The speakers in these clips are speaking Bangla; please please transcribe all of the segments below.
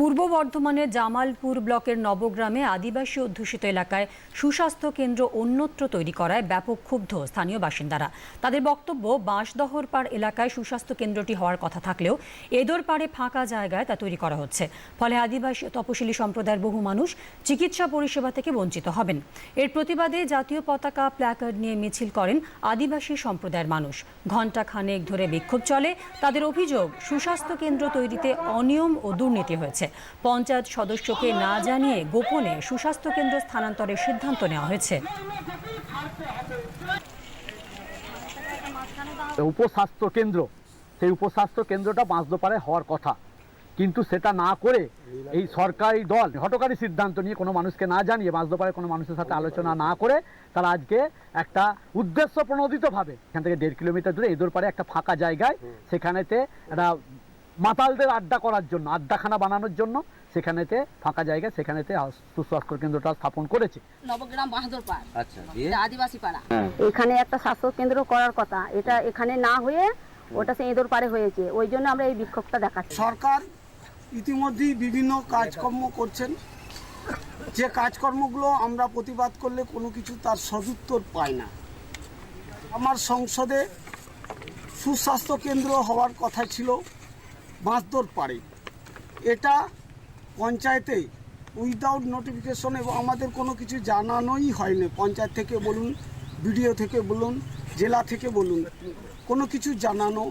পূর্ব বর্ধমানের জামালপুর ব্লকের নবগ্রামে আদিবাসী অধ্যুষিত এলাকায় সুস্বাস্থ্য কেন্দ্র অন্যত্র তৈরি করায় ব্যাপক ক্ষুব্ধ স্থানীয় বাসিন্দারা। তাদের বক্তব্য বাঁশদহর বাঁশদহরপাড় এলাকায় সুস্বাস্থ্য কেন্দ্রটি হওয়ার কথা থাকলেও এদর পাড়ে ফাঁকা জায়গায় তা তৈরি করা হচ্ছে। ফলে আদিবাসী তপশিলি সম্প্রদায়ের বহু মানুষ চিকিৎসা পরিষেবা থেকে বঞ্চিত হবেন। এর প্রতিবাদে জাতীয় পতাকা, প্ল্যাকার্ড নিয়ে মিছিল করেন আদিবাসী সম্প্রদায়ের মানুষ। ঘণ্টা খানেক ধরে বিক্ষোভ চলে। তাদের অভিযোগ, সুস্বাস্থ্য কেন্দ্র তৈরিতে অনিয়ম ও দুর্নীতি হয়েছে। পঞ্চায়েত সদস্যকে না জানিয়ে গোপনে সুস্বাস্থ্য কেন্দ্র স্থানান্তরের সিদ্ধান্ত নেওয়া হয়েছে। উপস্বাস্থ্য কেন্দ্র, সেই উপস্বাস্থ্য কেন্দ্রটা বাঁশদোপারে হওয়ার কথা। কিন্তু সেটা না করে এই সরকারি দল হটকারী সিদ্ধান্ত নিয়ে কোনো মানুষকে না জানিয়ে বাঁশদোপারে কোনো মানুষের সাথে আলোচনা না করে তারা আজকে একটা উদ্দেশ্য প্রণোদিতভাবে এখান থেকে দেড় কিলোমিটার দূরে এদোর পারে একটা ফাঁকা জায়গায় সেখানেতে একটা মাতালদের আড্ডা করার জন্য আড্ডাখানা বানানোর জন্য সেখানেতে ফাঁকা জায়গা সেখানেতে সুস্বাস্থ্য কেন্দ্রটা স্থাপন করেছে। নবগ্রাম বাহাদুর পাড়। আচ্ছা আদিবাসী পাড়া। এখানে একটা স্বাস্থ্য কেন্দ্র করার কথা। এটা এখানে না হয়ে ওটা সে ইঁদুর পারে হয়েছে। ওই জন্য আমরা এই বিক্ষোভটা দেখাচ্ছি। সরকার ইতিমধ্যেই বিভিন্ন কাজকর্ম করছেন। যে কাজকর্মগুলো আমরা প্রতিবাদ করলে কোনো কিছু তার সদুত্তর পাই না। আমার সংসদে সুস্বাস্থ্য কেন্দ্র হওয়ার কথা ছিল। বাঁশদোর পারে। এটা পঞ্চায়েতে উইদাউট নোটিফিকেশন এবং আমাদের কোনো কিছু জানানোই হয়নি। পঞ্চায়েত থেকে বলুন, বিডিও থেকে বলুন, জেলা থেকে বলুন, কোনো কিছু জানানো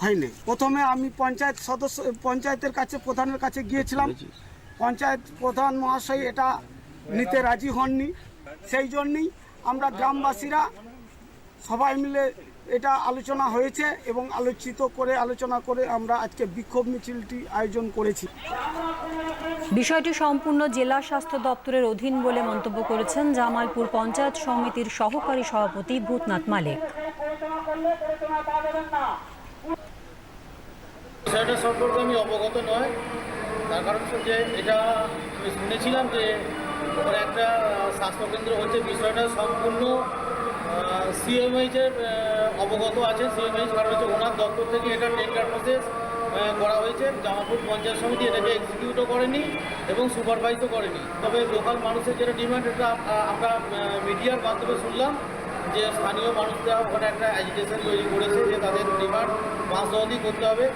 হয়নি। প্রথমে আমি পঞ্চায়েত সদস্য, পঞ্চায়েতের কাছে, প্রধানের কাছে গিয়েছিলাম। পঞ্চায়েত প্রধান মহাশয় এটা নিতে রাজি হননি। সেই জন্যই আমরা গ্রামবাসীরা সবাই মিলে এটা আলোচনা হয়েছে এবং আলোচিত করে আলোচনা করে আমরা আজকে বিক্ষোভ মিছিলটি আয়োজন করেছি। বিষয়টি সম্পূর্ণ জেলা স্বাস্থ্য দপ্তরের অধীন বলে মন্তব্য করেছেন জামালপুর পঞ্চায়েত সমিতির সহকারী সভাপতি ভূতনাথ মালিক। বিষয়টা সম্পর্কে আমি অবগত নয়। তার কারণ হচ্ছে যে এটা আমি শুনেছিলাম যে ওখানে একটা স্বাস্থ্যকেন্দ্র হচ্ছে। বিষয়টা সম্পূর্ণ সিএমএইচের অবগত আছে সিএমএইচ হচ্ছে ওনার দপ্তর থেকে এটা টেন্ডার প্রসেস করা হয়েছে। জামাপুর পঞ্চায়েত সমিতি এটাকে এক্সিকিউটও করেনি এবং সুপারভাইজও করেনি। তবে লোকাল মানুষের যেটা ডিমান্ড এটা আমরা মিডিয়ার মাধ্যমে শুনলাম যে স্থানীয় মানুষরা ওখানে একটা অ্যাজিটেশন তৈরি করেছে যে তাদের ডিমান্ড মাস করতে হবে।